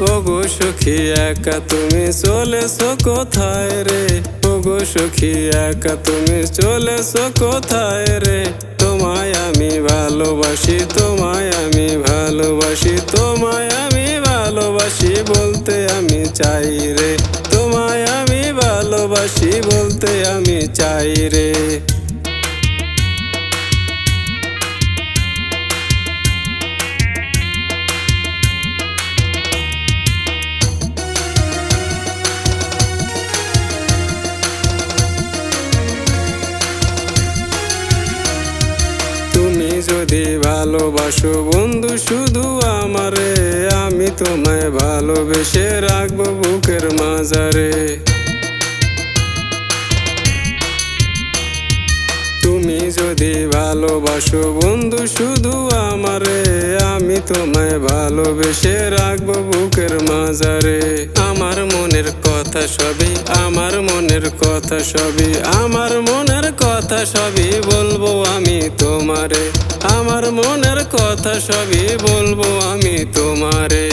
ওগো সখী, একা তুমি চলেছো কোথায় রে? ওগো সখী, একা তুমি চলেছো কোথায় রে? তোমায় আমি ভালোবাসি, তোমায় আমি ভালোবাসি, তোমায় আমি ভালোবাসি বলতে আমি চাই রে। তোমায় আমি ভালোবাসি বলতে আমি চাই রে। ভালোবাসো বন্ধু শুধু আমারে। আমি তোমায় ভালোবেসে রাখব বুকের মাজারে যদি ভালোবাসো বন্ধু, শুধু আমারে। আমি তোমায় ভালোবেসে রাখব বুকের মাজারে আমার মনের কথা সবই, আমার মনের কথা সবই, আমার মনের কথা সবই বলব আমি তোমারে। আমার মনের কথা সবই বলব আমি তোমারে।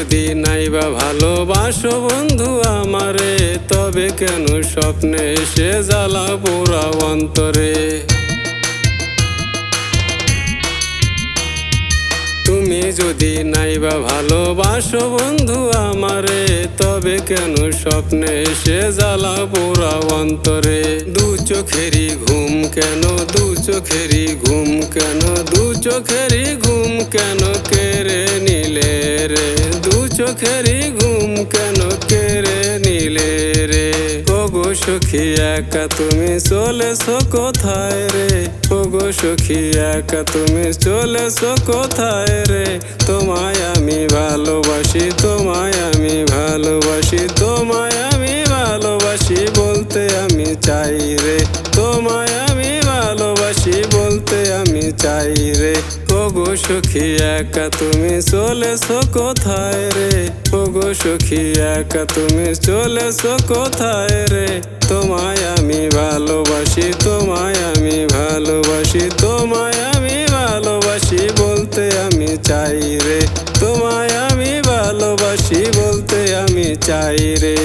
যদি নাইবা ভালোবাসো বন্ধু আমারে, তবে কেন স্বপ্নে এসে জ্বালা পোড়া অন্তরে? তুমি যদি নাইবা ভালোবাসো বন্ধু আমারে, তবে কেন স্বপ্নে এসে জ্বালা পোড়া অন্তরে? দু চোখেরই ঘুম কেন, দু চোখেরই ঘুম কেন, দু চোখেরই ঘুম কেন, কেড়ে নিলে রে? চোখেরই ঘুম কেন কেড়ে নিলে রে? ওগো সখী, একা তুমি চলেছো কোথায় রে? ওগো সখী, একা তুমি চলেছো কোথায় রে? তোমায় আমি ভালোবাসি, তোমায় আমি ভালোবাসি, তোমায় আমি ভালোবাসি বলতে আমি চাই রে। তোমায় আমি ভালোবাসি বলতে আমি চাই রে। ওগো সখী একা তুমি চলেছো কোথায় রে? ওগো সখী একা তুমি চলেছো কোথায় রে? তোমায় আমি ভালোবাসি, তোমায় আমি ভালোবাসি, তোমায় আমি ভালোবাসি বলতে আমি চাই রে। তোমায় আমি ভালোবাসি বলতে আমি চাই রে।